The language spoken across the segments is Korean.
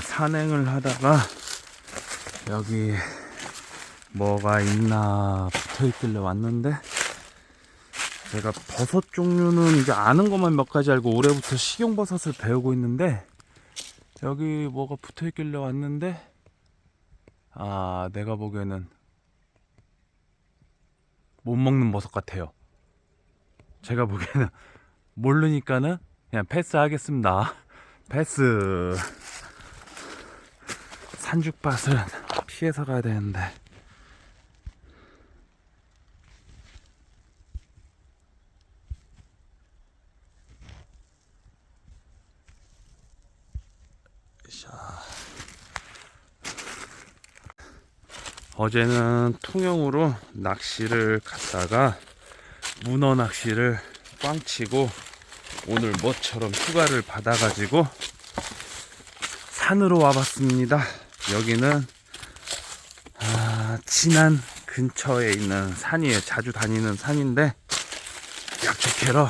산행을 하다가 여기 뭐가 있나 붙어 있길래 왔는데 제가 버섯 종류는 이제 아는 것만 몇 가지 알고 올해부터 식용버섯을 배우고 있는데 여기 뭐가 붙어 있길래 왔는데 아 내가 보기에는 못 먹는 버섯 같아요. 제가 보기에는 모르니까는 그냥 패스하겠습니다. 패스. 산죽밭은 피해서 가야 되는데. 자. 어제는 통영으로 낚시를 갔다가 문어 낚시를 꽝 치고 오늘 뭐처럼 휴가를 받아가지고 산으로 와봤습니다. 여기는 아, 진안 근처에 있는 산이에요. 자주 다니는 산인데 약초캐러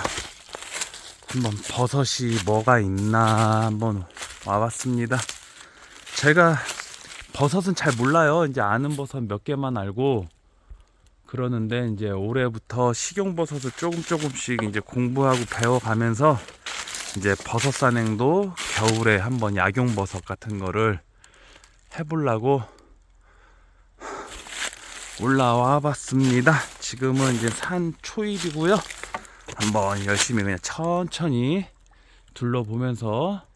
한번 버섯이 뭐가 있나 한번 와봤습니다. 제가 버섯은 잘 몰라요. 이제 아는 버섯 몇 개만 알고 그러는데 이제 올해부터 식용버섯을 조금 조금씩 이제 공부하고 배워가면서 이제 버섯 산행도 겨울에 한번 약용버섯 같은 거를 해보려고 올라와 봤습니다. 지금은 이제 산 초입이고요. 한번 열심히 그냥 천천히 둘러보면서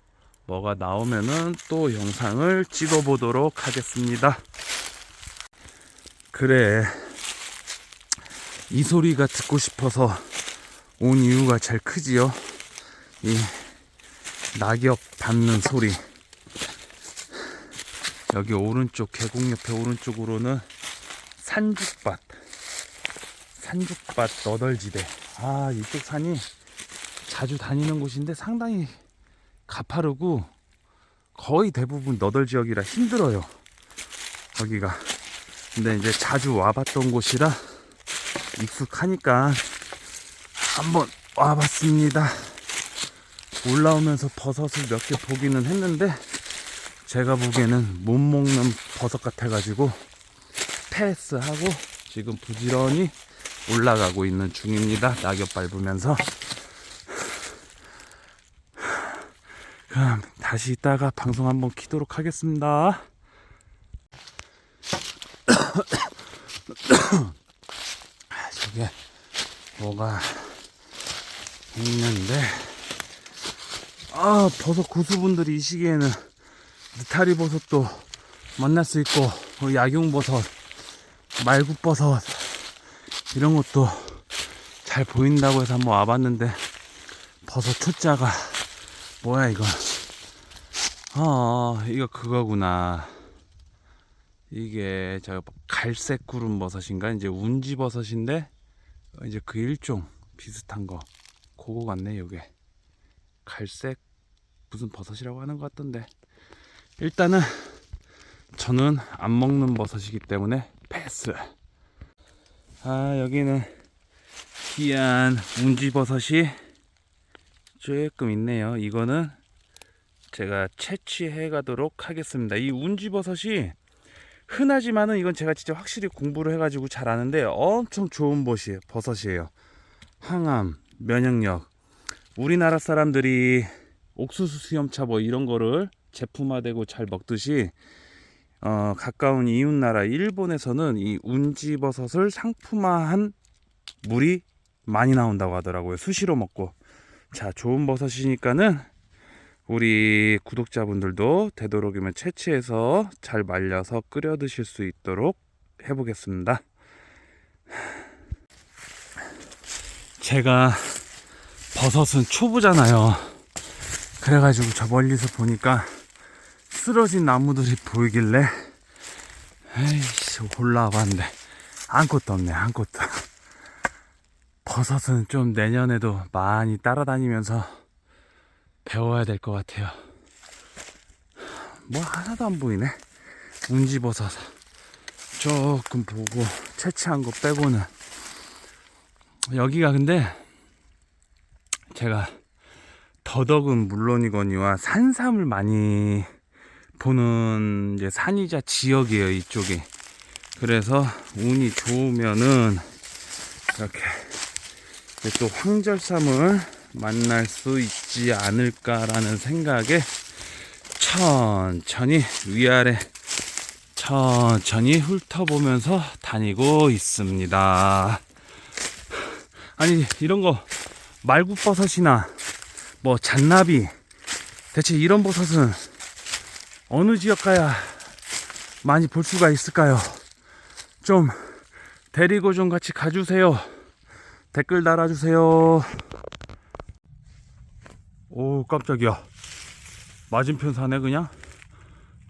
뭐가 나오면은 또 영상을 찍어 보도록 하겠습니다. 그래. 이 소리가 듣고 싶어서 온 이유가 제일 크지요. 이 낙엽 밟는 소리. 여기 오른쪽 계곡 옆에 오른쪽으로는 산죽밭. 산죽밭 너덜지대. 아, 이쪽 산이 자주 다니는 곳인데 상당히 가파르고 거의 대부분 너덜 지역이라 힘들어요. 여기가. 근데 이제 자주 와봤던 곳이라 익숙하니까 한번 와봤습니다. 올라오면서 버섯을 몇 개 보기는 했는데 제가 보기에는 못 먹는 버섯 같아가지고 패스하고 지금 부지런히 올라가고 있는 중입니다. 낙엽 밟으면서 그럼 다시 이따가 방송 한번 키도록 하겠습니다. 아, 저게 뭐가 있는데 아 버섯 고수분들이 이 시기에는 느타리 버섯도 만날 수 있고 어, 약용 버섯 말굽 버섯 이런 것도 잘 보인다고 해서 한번 와봤는데 버섯 초짜가 뭐야 이거? 아 이거 그거구나. 이게 저 갈색 구름 버섯인가? 이제 운지 버섯인데 이제 그 일종 비슷한 거. 그거 같네 요게. 갈색 무슨 버섯이라고 하는 것 같던데 일단은 저는 안 먹는 버섯이기 때문에 패스 아 여기는 귀한 운지 버섯이 조금 있네요 이거는 제가 채취해 가도록 하겠습니다 이 운지 버섯이 흔하지만은 이건 제가 진짜 확실히 공부를 해가지고 잘 아는데 엄청 좋은 버섯이에요. 버섯이에요. 항암, 면역력. 우리나라 사람들이 옥수수 수염차 뭐 이런 거를 제품화되고 잘 먹듯이 어, 가까운 이웃 나라 일본에서는 이 운지버섯을 상품화한 물이 많이 나온다고 하더라고요. 수시로 먹고. 자, 좋은 버섯이니까는 우리 구독자분들도 되도록이면 채취해서 잘 말려서 끓여 드실 수 있도록 해보겠습니다. 제가 버섯은 초보잖아요. 그래가지고 저 멀리서 보니까 쓰러진 나무들이 보이길래 에이씨 올라와 봤는데 아무것도 없네 아무것도 버섯은 좀 내년에도 많이 따라다니면서 배워야 될 것 같아요. 뭐 하나도 안 보이네. 운지버섯 조금 보고 채취한 거 빼고는 여기가 근데 제가 더덕은 물론이거니와 산삼을 많이 보는 이제 산이자 지역이에요 이쪽이 그래서 운이 좋으면은 이렇게 또 황절삼을 만날 수 있지 않을까라는 생각에 천천히 위아래 천천히 훑어보면서 다니고 있습니다. 아니 이런 거 말굽버섯이나 뭐 잔나비 대체 이런 버섯은 어느 지역 가야 많이 볼 수가 있을까요? 좀 데리고 좀 같이 가주세요. 댓글 달아주세요. 오 깜짝이야. 맞은편 산에 그냥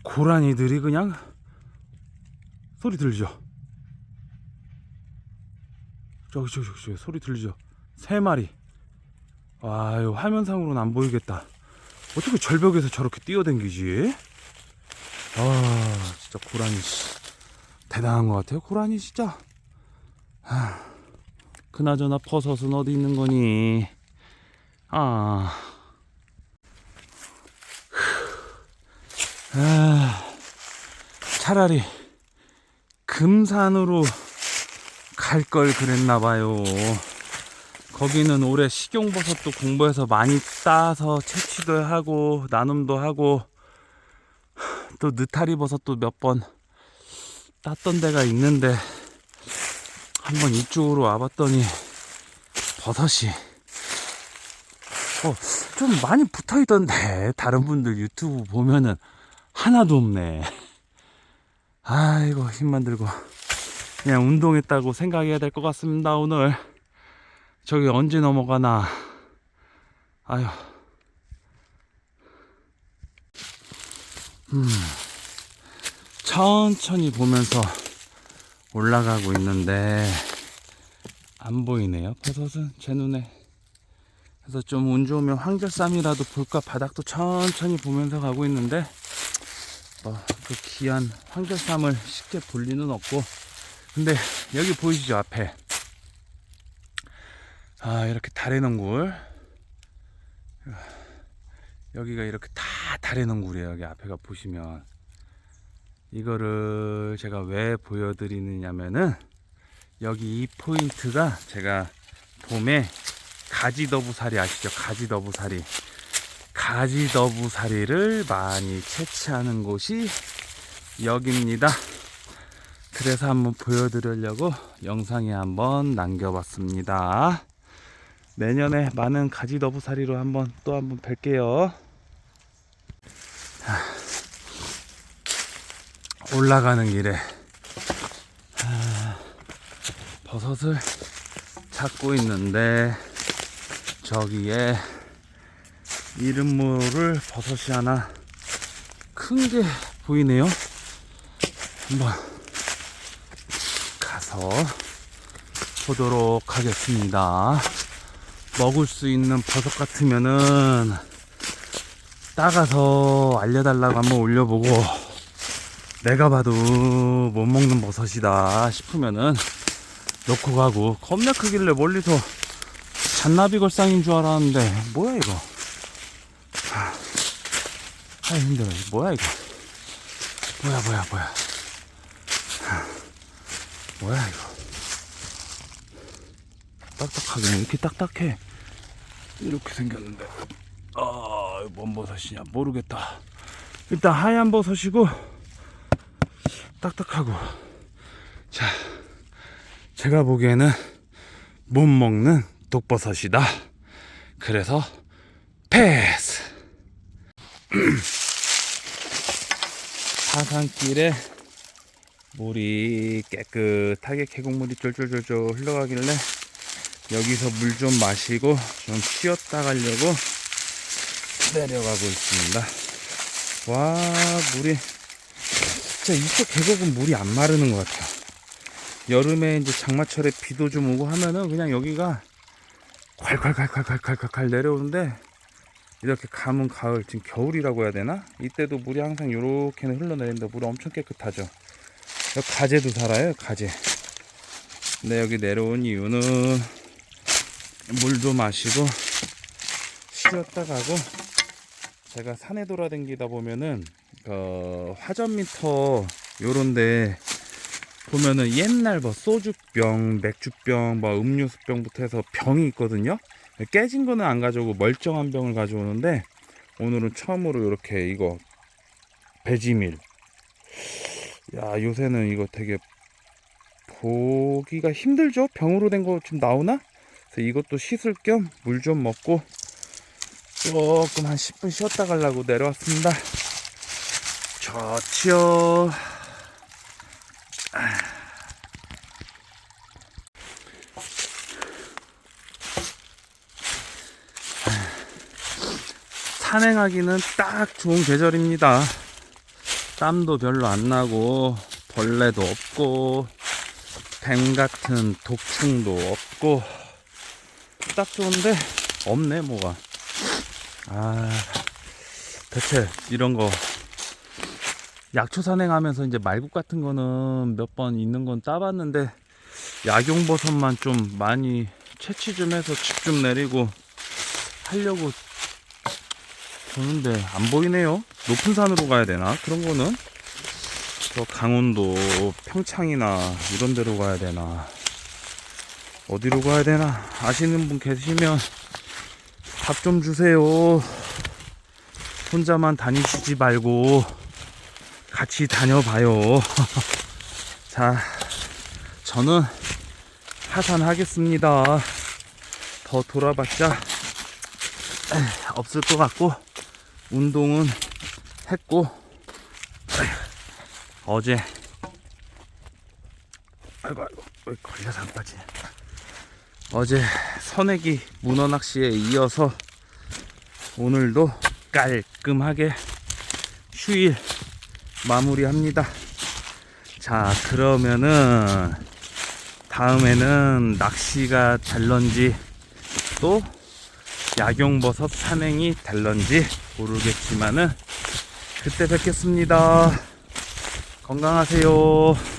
고라니들이 그냥 소리 들리죠? 저기 저기 저기, 저기 소리 들리죠? 세 마리. 아유 화면상으로는 안 보이겠다. 어떻게 절벽에서 저렇게 뛰어댕기지? 아 진짜 고라니 씨. 대단한 것 같아요 고라니 진짜. 하, 그나저나 버섯은 어디 있는 거니? 아. 아, 차라리 금산으로 갈 걸 그랬나 봐요. 거기는 올해 식용버섯도 공부해서 많이 따서 채취도 하고 나눔도 하고 또 느타리 버섯도 몇번 땄던 데가 있는데 한번 이쪽으로 와봤더니 버섯이 어, 좀 많이 붙어 있던데 다른 분들 유튜브 보면은 하나도 없네. 아이고 힘만 들고 그냥 운동했다고 생각해야 될 것 같습니다 오늘. 저기 언제 넘어가나. 아유. 음. 천천히 보면서 올라가고 있는데 안 보이네요. 버섯은 제 눈에. 그래서 좀 운 좋으면 황절쌈이라도 볼까 바닥도 천천히 보면서 가고 있는데 뭐그 귀한 황절쌈을 쉽게 볼 리는 없고 근데 여기 보이시죠 앞에 아 이렇게 달의 농굴 여기가 이렇게 다 농굴이에요 여기 앞에가 보시면 이거를 제가 왜 보여드리느냐면은 여기 이 포인트가 제가 봄에 가지더부사리 아시죠 가지더부사리 가지더부사리를 많이 채취하는 곳이 여기입니다 그래서 한번 보여드리려고 영상에 한번 남겨봤습니다. 내년에 많은 가지 너부사리로 한번 또 한번 뵐게요. 올라가는 길에 아, 버섯을 찾고 있는데 저기에 이름 모를 버섯이 하나 큰 게 보이네요. 한번 가서 보도록 하겠습니다. 먹을 수 있는 버섯 같으면은 따가서 알려달라고 한번 올려보고 내가 봐도 못 먹는 버섯이다 싶으면은 놓고 가고 겁나 크길래 멀리서 잔나비 걸상인 줄 알았는데 뭐야 이거? 아, 아 힘들어. 뭐야 이거? 뭐야 뭐야 뭐야? 뭐야 이거? 딱딱하게 이렇게 딱딱해. 이렇게 생겼는데. 아뭔 버섯이냐? 모르겠다. 일단 하얀 버섯이고 딱딱하고. 자 제가 보기에는 못 먹는 독버섯이다. 그래서 패스! 사산길에 물이 깨끗하게 계곡물이 쫄쫄쫄쫄 흘러가길래 여기서 물 좀 마시고 좀 쉬었다 가려고 내려가고 있습니다. 와 물이 이쪽 계곡은 물이 안 마르는 것 같아요. 여름에 이제 장마철에 비도 좀 오고 하면은 그냥 여기가 콸콸콸콸콸콸콸 내려오는데 이렇게 가면 가을 지금 겨울이라고 해야 되나? 이때도 물이 항상 이렇게는 흘러내리는데 물이 엄청 깨끗하죠. 가재도 살아요, 가재. 근데 여기 내려온 이유는 물도 마시고 쉬었다 가고 제가 산에 돌아다니다 보면은 어, 화전 미터 요런데 보면은 옛날 뭐 소주병, 맥주병, 뭐 음료수병부터 해서 병이 있거든요. 깨진 거는 안 가져오고 멀쩡한 병을 가져오는데 오늘은 처음으로 이렇게 이거 배지밀. 야 요새는 이거 되게 보기가 힘들죠? 병으로 된 거 좀 나오나? 그래서 이것도 씻을 겸 물 좀 먹고 조금 한 10분 쉬었다 가려고 내려왔습니다. 좋지요. 산행하기는 딱 좋은 계절입니다. 땀도 별로 안 나고 벌레도 없고 뱀 같은 독충도 없고 딱 좋은데 없네 뭐가. 아 대체 이런 거 약초 산행하면서 이제 말국 같은 거는 몇 번 있는 건 따봤는데 약용버섯만 좀 많이 채취 좀 해서 집 좀 내리고 하려고 보는데 안 보이네요. 높은 산으로 가야 되나? 그런 거는 저 강원도 평창이나 이런 데로 가야 되나? 어디로 가야 되나? 아시는 분 계시면 답 좀 주세요. 혼자만 다니시지 말고 같이 다녀봐요. 자, 저는 하산하겠습니다. 더 돌아봤자 없을 것 같고 운동은 했고 어제 아이고 아이고 왜 걸려서 안 빠지 어제 선애기 문어 낚시에 이어서 오늘도 깔끔하게 휴일 마무리합니다. 자, 그러면은 다음에는 낚시가 될런지 또 야경버섯 산행이 될런지 모르겠지만은 그때 뵙겠습니다. 건강하세요.